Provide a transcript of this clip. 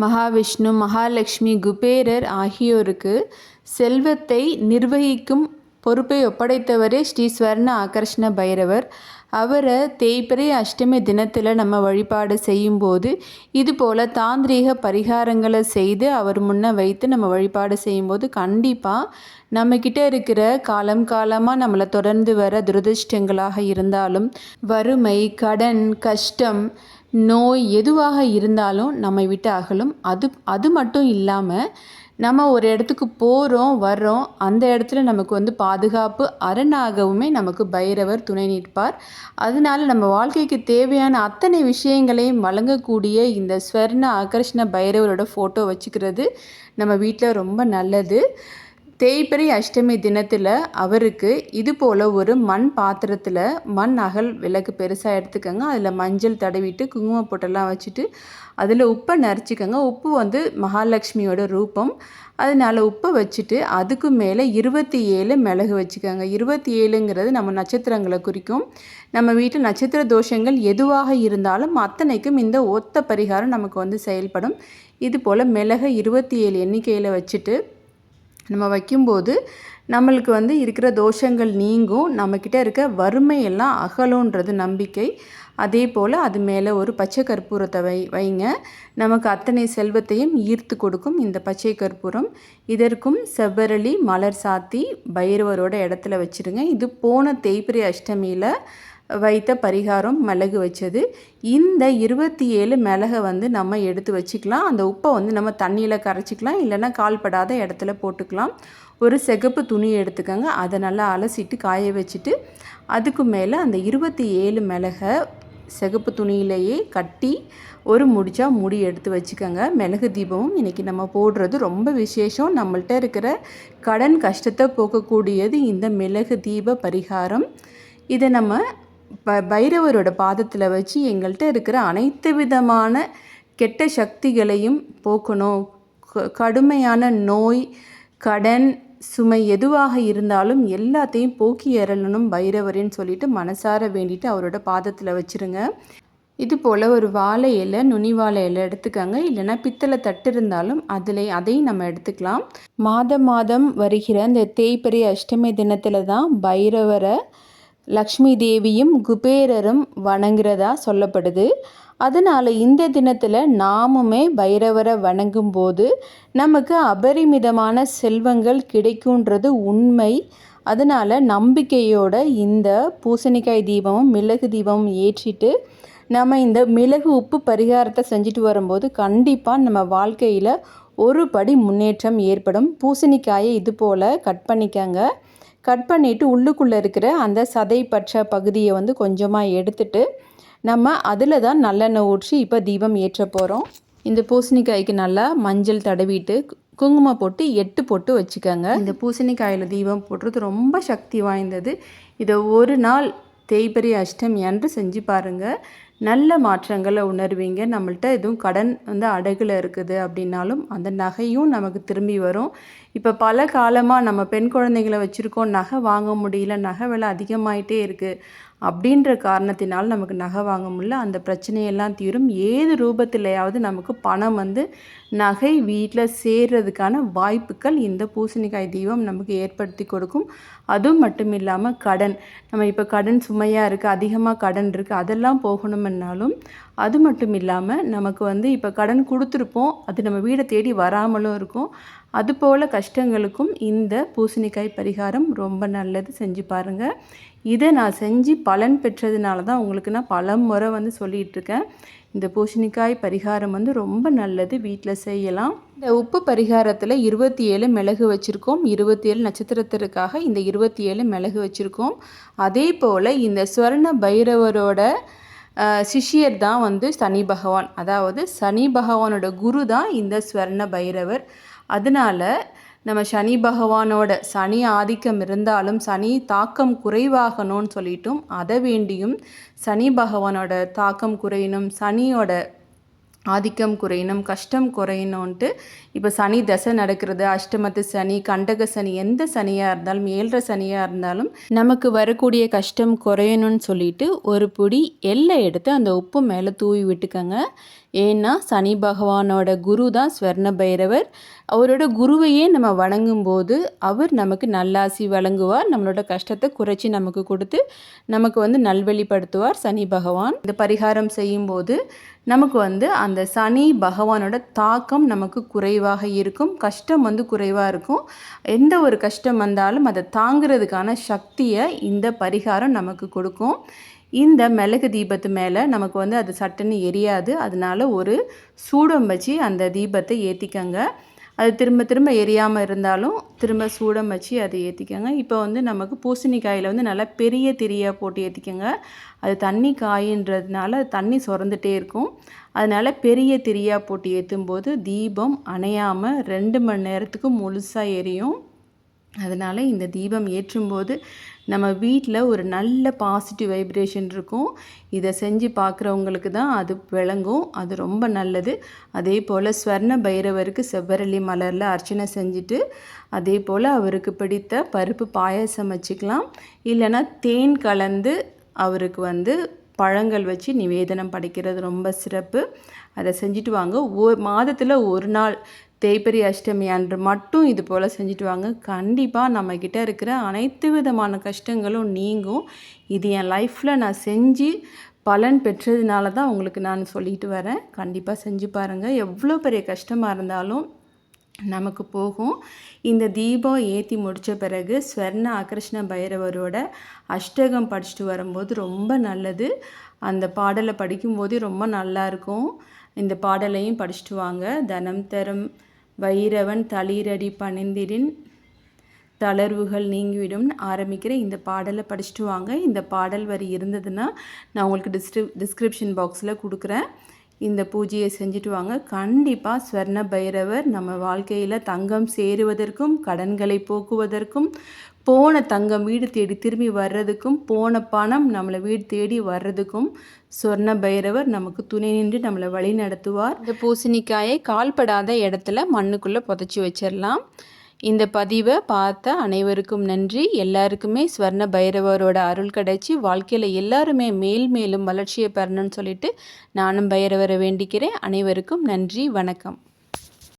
மகாவிஷ்ணு மகாலட்சுமி குபேரர் ஆகியோருக்கு செல்வத்தை நிர்வகிக்கும் பொறுப்பை ஒப்படைத்தவரே ஸ்ரீ ஸ்வர்ண ஆகர்ஷ்ண பைரவர். அவரை தேய்பிறை அஷ்டமி தினத்தில் நம்ம வழிபாடு செய்யும்போது இது போல் தாந்திரீக பரிகாரங்களை செய்து அவர் முன்னே வைத்து நம்ம வழிபாடு செய்யும்போது கண்டிப்பாக நம்மக்கிட்ட இருக்கிற காலம் காலமாக நம்மளை தொடர்ந்து வர துரதிர்ஷ்டங்களாக இருந்தாலும் வறுமை கடன் கஷ்டம் நோய் எதுவாக இருந்தாலும் நம்மை விட்டு அகலும். அது அது மட்டும் இல்லாமல் நம்ம ஒரு இடத்துக்கு போகிறோம் வர்றோம் அந்த இடத்துல நமக்கு வந்து பாதுகாப்பு அரணாகவுமே நமக்கு பைரவர் துணை நிற்பார். அதனால நம்ம வாழ்க்கைக்கு தேவையான அத்தனை விஷயங்களையும் வழங்கக்கூடிய இந்த ஸ்வர்ண ஆகர்ஷ்ண பைரவரோட ஃபோட்டோ வச்சுக்கிறது நம்ம வீட்டில் ரொம்ப நல்லது. தேய்பிறை அஷ்டமி தினத்தில் அவருக்கு இது போல் ஒரு மண் பாத்திரத்தில் மண் அகல் விளக்கு பெருசாக எடுத்துக்கோங்க. அதில் மஞ்சள் தடவிட்டு குங்கும பொட்டெல்லாம் வச்சுட்டு அதில் உப்பை நரைச்சிக்கோங்க உப்பு வந்து மகாலட்சுமியோட ரூபம். அதனால் உப்பை வச்சுட்டு அதுக்கு மேலே இருபத்தி ஏழு மிளகு வச்சுக்கோங்க. இருபத்தி ஏழுங்கிறது நம்ம நட்சத்திரங்களை குறிக்கும். நம்ம வீட்டு நட்சத்திர தோஷங்கள் எதுவாக இருந்தாலும் அத்தனைக்கும் இந்த ஒத்த பரிகாரம் நமக்கு வந்து செயல்படும். இது போல் மிளகு இருபத்தி ஏழு எண்ணிக்கையில் வச்சுட்டு நம்ம வைக்கும்போது நம்மளுக்கு வந்து இருக்கிற தோஷங்கள் நீங்கும். நம்மக்கிட்ட இருக்க வறுமையெல்லாம் அகலோன்றது நம்பிக்கை. அதே போல் அது மேலே ஒரு பச்சை கற்பூரத்தை வை வைங்க. நமக்கு அத்தனை செல்வத்தையும் ஈர்த்து கொடுக்கும் இந்த பச்சை கற்பூரம். இதற்கும் செவ்வரளி மலர் சாத்தி பைரவரோட இடத்துல வச்சுருங்க. இது போன தேய்பிரி அஷ்டமியில் வைத்த பரிகாரம் மிளகு வச்சது. இந்த இருபத்தி ஏழு மிளகை வந்து நம்ம எடுத்து வச்சுக்கலாம். அந்த உப்பை வந்து நம்ம தண்ணியில் கரைச்சிக்கலாம். இல்லைன்னா கால்படாத இடத்துல போட்டுக்கலாம். ஒரு சிகப்பு துணி எடுத்துக்கோங்க. அதை நல்லா அலசிட்டு காய வச்சுட்டு அதுக்கு மேலே அந்த இருபத்தி ஏழு மிளகை சிகப்பு துணியிலேயே கட்டி ஒரு முடிச்சா முடி எடுத்து வச்சுக்கோங்க. மிளகு தீபமும் இன்றைக்கி நம்ம போடுறது ரொம்ப விசேஷம். நம்மள்கிட்ட இருக்கிற கடன் கஷ்டத்தை போக்கக்கூடியது இந்த மிளகு தீப பரிகாரம். இதை நம்ம ப பைரவரோட பாதத்தில் வச்சு எங்கள்கிட்ட இருக்கிற அனைத்து விதமான கெட்ட சக்திகளையும் போக்கணும். கடுமையான நோய் கடன் சுமை எதுவாக இருந்தாலும் எல்லாத்தையும் போக்கி எறலணும் பைரவரின்னு சொல்லிட்டு மனசார வேண்டிட்டு அவரோட பாதத்தில் வச்சுருங்க. இது போல் ஒரு வாழை இலை நுனி வாழை இலை எடுத்துக்கோங்க. இல்லைன்னா பித்தளை தட்டு இருந்தாலும் அதில் அதையும் நம்ம எடுத்துக்கலாம். மாதம் மாதம் வருகிற இந்த தேய்பெரிய அஷ்டமி தினத்தில் தான் பைரவரை லக்ஷ்மி தேவியும் குபேரரும் வணங்குறதா சொல்லப்படுது. அதனால் இந்த தினத்தில் நாமுமே பைரவரை வணங்கும் போது நமக்கு அபரிமிதமான செல்வங்கள் கிடைக்குன்றது உண்மை. அதனால் நம்பிக்கையோட இந்த பூசணிக்காய் தீபமும் மிளகு தீபமும் ஏற்றிட்டு நம்ம இந்த மிளகு உப்பு பரிகாரத்தை செஞ்சுட்டு வரும்போது கண்டிப்பாக நம்ம வாழ்க்கையில் ஒரு படி முன்னேற்றம் ஏற்படும். பூசணிக்காயை இது போல் கட் பண்ணிக்கங்க. கட் பண்ணிவிட்டு உள்ளுக்குள்ளே இருக்கிற அந்த சதை பற்ற பகுதியை வந்து கொஞ்சமாக எடுத்துட்டு நம்ம அதில் தான் நல்லெண்ணெய் ஊற்றி இப்போ தீபம் ஏற்ற போகிறோம் இந்த பூசணிக்காய்க்கு நல்லா மஞ்சள் தடவிட்டு குங்குமம் போட்டு எட்டு போட்டு வச்சுக்கோங்க. இந்த பூசணிக்காயில் தீபம் போடுறது ரொம்ப சக்தி வாய்ந்தது. இதை ஒரு நாள் தேய்பெரிய அஷ்டமி அன்று செஞ்சு பாருங்கள் நல்ல மாற்றங்களை உணர்வீங்க. நம்மள்ட்ட எதுவும் கடன் வந்து அடகுல இருக்குது அப்படின்னாலும் அந்த நகையும் நமக்கு திரும்பி வரும். இப்போ பல காலமாக நம்ம பெண் குழந்தைங்களை வச்சுருக்கோம். நகை வாங்க முடியல. நகை விலை அதிகமாயிட்டே இருக்குது அப்படின்ற காரணத்தினால் நமக்கு நகை வாங்க முடியல. அந்த பிரச்சனையெல்லாம் தீரும். ஏது ரூபத்திலையாவது நமக்கு பணம் வந்து நகை வீட்டில் சேர்றதுக்கான வாய்ப்புகள் இந்த பூசணிக்காய் தீபம் நமக்கு ஏற்படுத்தி கொடுக்கும். அதுவும் மட்டும் இல்லாமல் கடன். நம்ம இப்போ கடன் சுமையாக இருக்குது அதிகமாக கடன் இருக்குது அதெல்லாம் போகணுமென்னாலும் அது மட்டும் இல்லாமல் நமக்கு வந்து இப்போ கடன் கொடுத்துருப்போம். அது நம்ம வீடை தேடி வராமலும் இருக்கும். அதுபோல் கஷ்டங்களுக்கும் இந்த பூசணிக்காய் பரிகாரம் ரொம்ப நல்லது. செஞ்சு பாருங்கள் இதை நான் செஞ்சு பலன் பெற்றதுனால தான் உங்களுக்கு நான் பல முறை வந்து சொல்லிகிட்ருக்கேன் இந்த பூசணிக்காய் பரிகாரம் வந்து ரொம்ப நல்லது. வீட்டில் செய்யலாம். இந்த உப்பு பரிகாரத்தில் இருபத்தி ஏழு மிளகு வச்சுருக்கோம். இருபத்தி ஏழு நட்சத்திரத்திற்காக இந்த இருபத்தி ஏழு மிளகு வச்சுருக்கோம். அதே போல் இந்த ஸ்வர்ண பைரவரோட சிஷியர் தான் வந்து சனி பகவான். அதாவது சனி பகவானோட குரு தான் இந்த ஸ்வர்ண பைரவர். அதனால் நம்ம சனி பகவானோட சனி ஆதிக்கம் இருந்தாலும் சனி தாக்கம் குறைவாகணும்னு சொல்லிட்டும் அதை வேண்டியும் சனி பகவானோட தாக்கம் குறையணும் சனியோட ஆதிக்கம் குறையணும் கஷ்டம் குறையணுன்ட்டு இப்போ சனி தசை நடக்கிறது அஷ்டமத்து சனி கண்டக சனி எந்த சனியாக இருந்தாலும் ஏழரை சனியாக இருந்தாலும் நமக்கு வரக்கூடிய கஷ்டம் குறையணும்னு சொல்லிட்டு ஒரு பொடி எல்லை எடுத்து அந்த உப்பு மேலே தூவி விட்டுக்கோங்க. ஏன்னா சனி பகவானோட குரு தான் ஸ்வர்ண பைரவர். அவரோட குருவையே நம்ம வணங்கும்போது அவர் நமக்கு நல்லாசி வழங்குவார். நம்மளோட கஷ்டத்தை குறைச்சி நமக்கு கொடுத்து நமக்கு வந்து நல்வழிப்படுத்துவார் சனி பகவான். இந்த பரிகாரம் செய்யும்போது நமக்கு வந்து அந்த சனி பகவானோட தாக்கம் நமக்கு குறைவாக இருக்கும் கஷ்டம் வந்து குறைவாக இருக்கும். எந்த ஒரு கஷ்டம் வந்தாலும் அதை தாங்கிறதுக்கான சக்தியை இந்த பரிகாரம் நமக்கு கொடுக்கும். இந்த மிளகு தீபத்து மேலே நமக்கு வந்து அது சட்டுன்னு எரியாது. அதனால ஒரு சூடம் வச்சு அந்த தீபத்தை ஏற்றிக்கங்க அது திரும்ப திரும்ப எரியாமல் இருந்தாலும் திரும்ப சூடம் வச்சு அதை ஏற்றிக்கோங்க இப்போ வந்து நமக்கு பூசணிக்காயில் வந்து நல்லா பெரிய திரியாக போட்டு ஏற்றிக்கோங்க அது தண்ணி காயின்றதுனால தண்ணி சுரந்துட்டே இருக்கும். அதனால் பெரிய திரியாக போட்டு ஏற்றும் போது தீபம் அணையாமல் ரெண்டு மணி நேரத்துக்கு முழுசாக எரியும். அதனால் இந்த தீபம் ஏற்றும்போது நம்ம வீட்டில் ஒரு நல்ல பாசிட்டிவ் வைப்ரேஷன் இருக்கும். இதை செஞ்சு பார்க்குறவங்களுக்கு தான் அது விளங்கும். அது ரொம்ப நல்லது. அதே போல் ஸ்வர்ண பைரவருக்கு செவ்வரளி மலரில் அர்ச்சனை செஞ்சுட்டு அதே போல் அவருக்கு பிடித்த பருப்பு பாயசம் வச்சுக்கலாம். இல்லைன்னா தேன் கலந்து அவருக்கு வந்து பழங்கள் வச்சு நிவேதனம் படைக்கிறது ரொம்ப சிறப்பு. அதை செஞ்சுட்டு வாங்க. ஒ மாதத்தில் ஒரு நாள் தேய்பிரி அஷ்டமி அன்று மட்டும் இது போல் செஞ்சுட்டு வாங்க. கண்டிப்பாக நம்மக்கிட்ட இருக்கிற அனைத்து விதமான கஷ்டங்களும் நீங்கும். இது என் லைஃப்பில் நான் செஞ்சு பலன் பெற்றதுனால தான் உங்களுக்கு நான் சொல்லிட்டு வரேன். கண்டிப்பாக செஞ்சு பாருங்கள் எவ்வளோ பெரிய கஷ்டமாக இருந்தாலும் நமக்கு போகும். இந்த தீபம் ஏற்றி முடித்த பிறகு ஸ்வர்ண ஆகிருஷ்ண பைரவரோட அஷ்டகம் படிச்சுட்டு வரும்போது ரொம்ப நல்லது. அந்த பாடலை படிக்கும்போதே ரொம்ப நல்லாயிருக்கும் இந்த பாடலையும் படிச்சுட்டு வாங்க. தனம் தரும். வைரவன் தளிரடி பணிந்திரின் தளர்வுகள் நீங்கிவிடும். ஆரம்பிக்கிற இந்த பாடலை படிச்சுட்டு வாங்க. இந்த பாடல் வரி இருந்ததுன்னா நான் உங்களுக்கு டிஸ்கிரி டிஸ்கிரிப்ஷன் பாக்ஸில் கொடுக்குறேன். இந்த பூஜையை செஞ்சுட்டு வாங்க. கண்டிப்பாக ஸ்வர்ண பைரவர் நம்ம வாழ்க்கையில் தங்கம் சேருவதற்கும் கடன்களை போக்குவதற்கும் போன தங்கம் வீடு தேடி திரும்பி வர்றதுக்கும் போன பணம் நம்மளை வீடு தேடி வர்றதுக்கும் சொர்ண பைரவர் நமக்கு துணை நின்று நம்மளை வழி நடத்துவார் இந்த பூசணிக்காயை கால்படாத இடத்துல மண்ணுக்குள்ளே புதைச்சி வச்சிடலாம் இந்த பதிவை பார்த்த அனைவருக்கும் நன்றி. எல்லாருக்குமே ஸ்வர்ண பைரவரோட அருள் கிடைச்சி வாழ்க்கையில் எல்லாருமே மேல் மேலும் வளர்ச்சியை பெறணும்னு சொல்லிட்டு நானும் பைரவரை வேண்டிக்கிறேன். அனைவருக்கும் நன்றி. வணக்கம்.